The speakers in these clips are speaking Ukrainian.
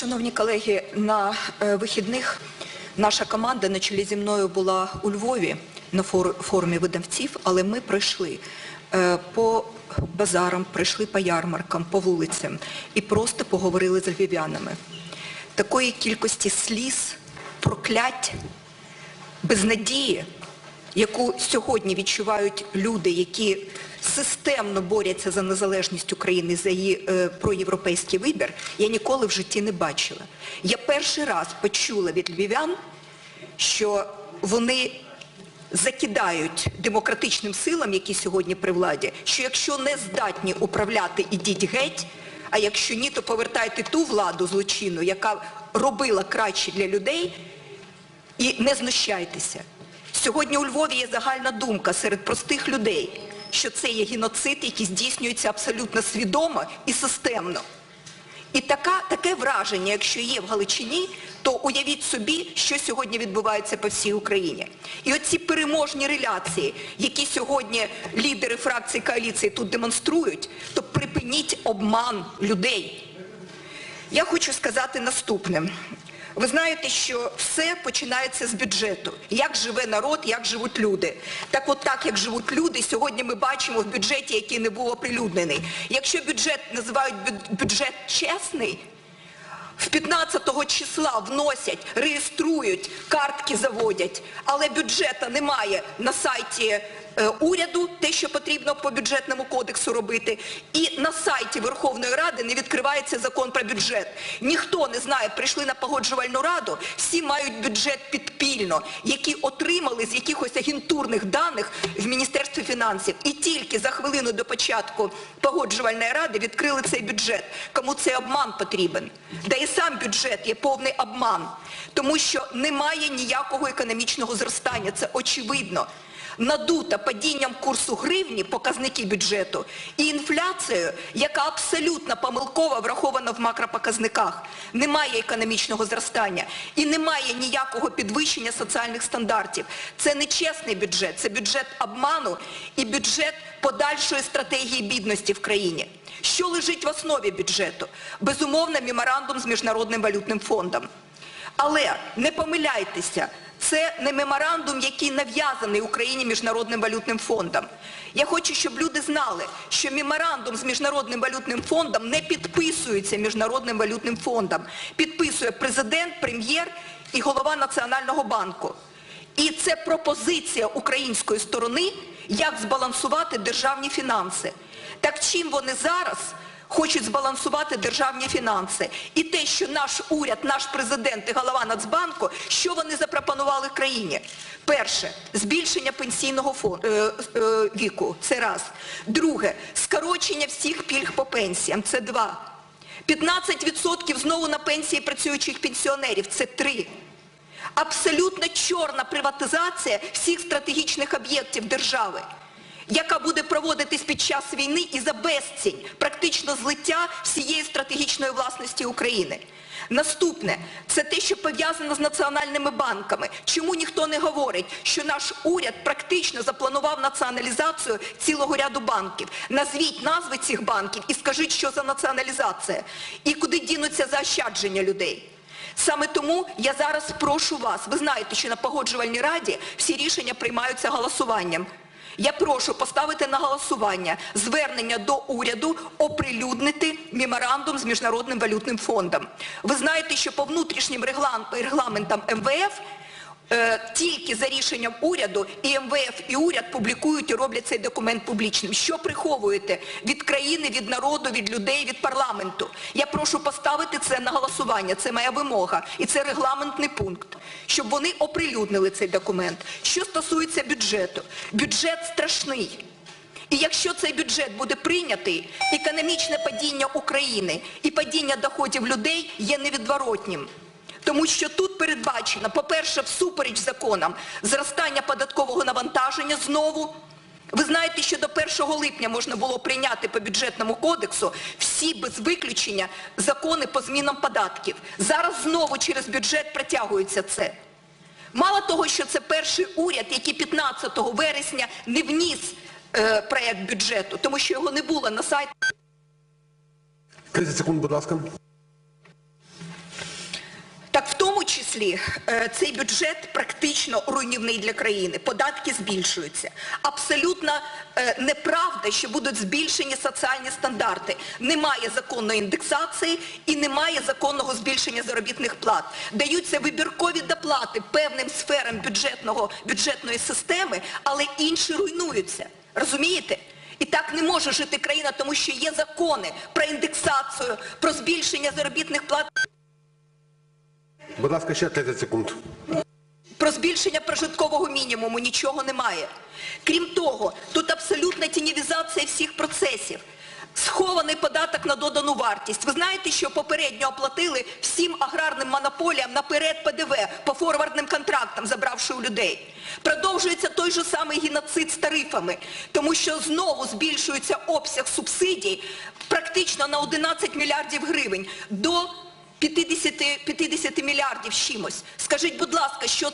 Шановні колеги, на е, вихідних наша команда на чолі зі мною була у Львові на форумі видавців, але ми пройшли е, по базарам, пройшли по ярмаркам, по вулицям і просто поговорили з львів'янами. Такої кількості сліз, проклять, безнадії, яку сьогодні відчувають люди, які системно борються за незалежність України, за її е, проєвропейський вибір, я ніколи в житті не бачила. Я перший раз почула від львів'ян, що вони закидають демократичним силам, які сьогодні при владі, що якщо не здатні управляти, ідіть геть, а якщо ні, то повертайте ту владу злочинну, яка робила краще для людей, і не знущайтеся. Сьогодні у Львові є загальна думка серед простих людей, що це є геноцид, який здійснюється абсолютно свідомо і системно. І така, таке враження, якщо є в Галичині, то уявіть собі, що сьогодні відбувається по всій Україні. І оці переможні реляції, які сьогодні лідери фракції коаліції тут демонструють, то припиніть обман людей. Я хочу сказати наступне. Ви знаєте, що все починається з бюджету. Як живе народ, як живуть люди. Так от так, як живуть люди, сьогодні ми бачимо в бюджеті, який не був оприлюднений. Якщо бюджет називають бюджет чесний, в 15-го числа вносять, реєструють, картки заводять, але бюджета немає на сайті уряду, те, що потрібно по бюджетному кодексу робити, і на сайті Верховної Ради не відкривається закон про бюджет. Ніхто не знає, прийшли на погоджувальну раду, всі мають бюджет підпільно, які отримали з якихось агентурних даних в Міністерстві фінансів. І тільки за хвилину до початку погоджувальної ради відкрили цей бюджет. Кому цей обман потрібен? Да і сам бюджет є повний обман, тому що немає ніякого економічного зростання, це очевидно. Надута падінням курсу гривні показники бюджету і інфляцією, яка абсолютно помилково врахована в макропоказниках. Немає економічного зростання і немає ніякого підвищення соціальних стандартів. Це не чесний бюджет, це бюджет обману і бюджет подальшої стратегії бідності в країні. Що лежить в основі бюджету? Безумовно, меморандум з Міжнародним валютним фондом. Але не помиляйтеся, це не меморандум, який нав'язаний Україні Міжнародним валютним фондом. Я хочу, щоб люди знали, що меморандум з Міжнародним валютним фондом не підписується Міжнародним валютним фондом. Підписує президент, прем'єр і голова Національного банку. І це пропозиція української сторони, як збалансувати державні фінанси. Так чим вони зараз хочуть збалансувати державні фінанси? І те, що наш уряд, наш президент і голова Нацбанку, що вони запропонували країні? Перше, збільшення пенсійного е, е, віку. Це раз. Друге, скорочення всіх пільг по пенсіям. Це два. 15% знову на пенсії працюючих пенсіонерів. Це три. Абсолютно чорна приватизація всіх стратегічних об'єктів держави, яка буде проводитись під час війни і за безцінь, злиття всієї стратегічної власності України. Наступне це те, що пов'язано з національними банками. Чому ніхто не говорить, що наш уряд практично запланував націоналізацію цілого ряду банків? Назвіть назви цих банків і скажіть, що за націоналізація, і куди дінуться заощадження людей. Саме тому я зараз прошу вас, ви знаєте, що на погоджувальній раді всі рішення приймаються голосуванням. Я прошу поставити на голосування звернення до уряду оприлюднити меморандум з Міжнародним валютним фондом. Ви знаєте, що по внутрішнім регламентам МВФ тільки за рішенням уряду і МВФ, і уряд публікують і роблять цей документ публічним. Що приховуєте від країни, від народу, від людей, від парламенту? Я прошу поставити це на голосування. Це моя вимога. І це регламентний пункт, щоб вони оприлюднили цей документ. Що стосується бюджету, бюджет страшний. І якщо цей бюджет буде прийнятий, економічне падіння України і падіння доходів людей є невідворотнім. Тому що тут передбачено, по-перше, всупереч законам, зростання податкового навантаження знову. Ви знаєте, що до 1 липня можна було прийняти по бюджетному кодексу всі без виключення закони по змінам податків. Зараз знову через бюджет притягується це. Мало того, що це перший уряд, який 15 вересня не вніс е, проект бюджету, тому що його не було на сайті. 30 секунд, будь ласка. Числі е, цей бюджет практично руйнівний для країни. Податки збільшуються. Абсолютно е, неправда, що будуть збільшені соціальні стандарти. Немає законної індексації і немає законного збільшення заробітних плат. Даються вибіркові доплати певним сферам бюджетного, бюджетної системи, але інші руйнуються. Розумієте? І так не може жити країна, тому що є закони про індексацію, про збільшення заробітних плат. Будь ласка, ще 30 секунд. Про збільшення прожиткового мінімуму нічого немає. Крім того, тут абсолютна тінівізація всіх процесів. Схований податок на додану вартість. Ви знаєте, що попередньо оплатили всім аграрним монополіям наперед ПДВ по форвардним контрактам, забравши у людей. Продовжується той же самий геноцид з тарифами, тому що знову збільшується обсяг субсидій практично на 11 мільярдів гривень до 50, 50 мільярдів чимось. Скажіть, будь ласка, що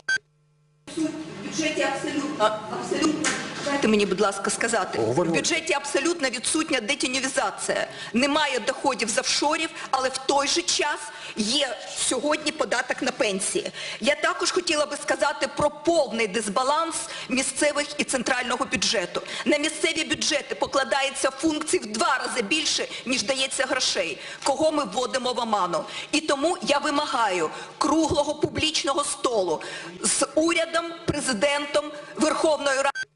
в бюджеті абсолютно, абсолютно, дайте мені, будь ласка, сказати, в бюджеті абсолютно відсутня детінівізація. Немає доходів з офшорів, але в той же час є сьогодні податок на пенсії. Я також хотіла би сказати про повний дисбаланс місцевих і центрального бюджету. На місцеві бюджети покладається функцій в два рази більше, ніж дається грошей. Кого ми вводимо в оману? І тому я вимагаю круглого публічного столу з урядом, президентом, Верховною Радою.